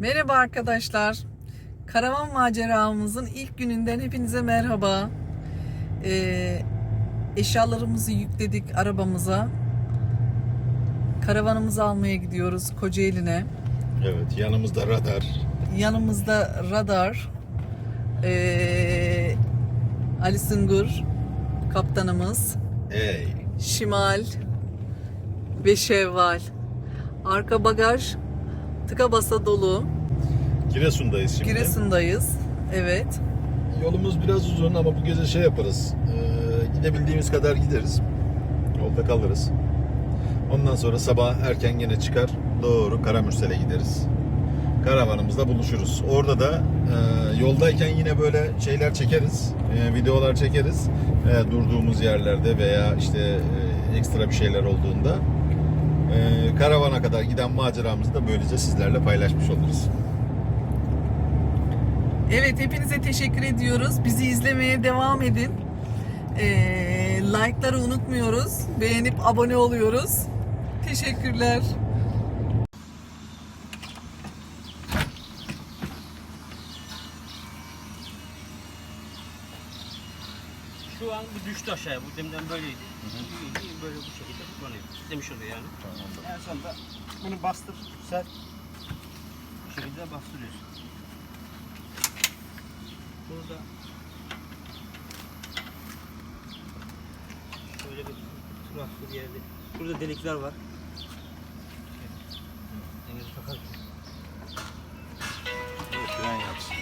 Merhaba arkadaşlar. Karavan maceramızın ilk gününden hepinize merhaba. Ee, eşyalarımızı yükledik arabamıza. Karavanımızı almaya gidiyoruz Kocaeli'ne. Evet yanımızda radar. Yanımızda radar. Ee, Ali Sungur kaptanımız. Ey. Şimal ve Şevval. Arka bagaj tıka basa dolu. Giresun'dayız şimdi. Giresun'dayız. Evet. Yolumuz biraz uzun ama bu gece şey yaparız. Ee, gidebildiğimiz kadar gideriz. Yolda kalırız. Ondan sonra sabah erken gene çıkar. Doğru Karamürsel'e gideriz. Karavanımızda buluşuruz. Orada da e, yoldayken yine böyle şeyler çekeriz. e, videolar çekeriz. E, durduğumuz yerlerde veya işte e, ekstra bir şeyler olduğunda. E, karavana kadar giden maceramızı da böylece sizlerle paylaşmış oluruz. Evet hepinize teşekkür ediyoruz. Bizi izlemeye devam edin. Ee, like'ları unutmuyoruz. Beğenip abone oluyoruz. Teşekkürler. Şu an bu düştü aşağıya. Bu demden böyleydi. İyi, iyi, Böyle bu şekilde kullanıyor. Demiş oluyor yani. En sonunda bunu bastır, sert. Bu şekilde bastırıyorsun. Burada şöyle bir turaklı bir yerde. Burada delikler var. Demiri takar. Fren yapsın.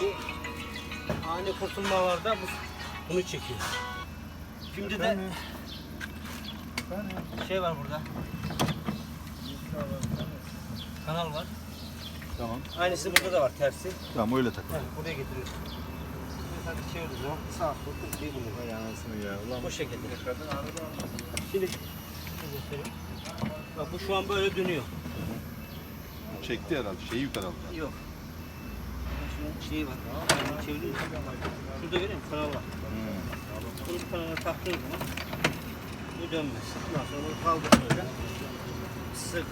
Bu ani kurtulmalarda bu, bunu çekiyor. Şimdi de şey var burada. Kanal var. Tamam. Aynısı burada da var tersi. Tamam öyle tak. Yani buraya getiriyorsun. Sağ. Anasını ya. Ulan Bu şekilde. Şimdi göstereyim. Bak bu şu an böyle dönüyor. çekti herhalde. Şeyi yukarı aldı. Yok. Şeyi var. Yani çeviriyorsun. Şurada görüyor musun? Kanal var. Bunu bir kanala taktığın zaman bu dönmez. Ondan sonra bunu kaldır böyle. Sık.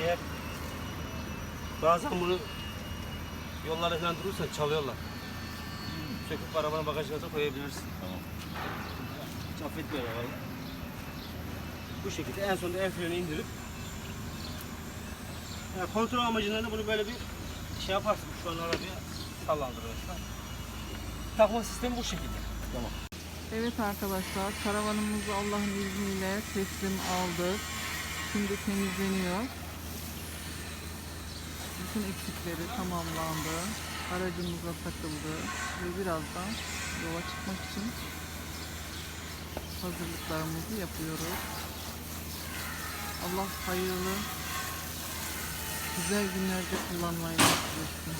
Eğer bazen bunu yollarda falan durursan çalıyorlar. Söküp arabanın bagajına da koyabilirsin. Tamam. Hiç affetmiyor arabayı. Bu şekilde en sonunda el freni indirip yani kontrol amacıyla da bunu böyle bir şey yaparsın. Şu an arabaya sallandırıyorsun. Takma sistemi bu şekilde. Evet arkadaşlar karavanımızı Allah'ın izniyle teslim aldık. Şimdi temizleniyor. Bütün eksikleri tamamlandı. Aracımıza takıldı ve birazdan yola çıkmak için hazırlıklarımızı yapıyoruz. Allah hayırlı güzel günlerde kullanmayı etsin.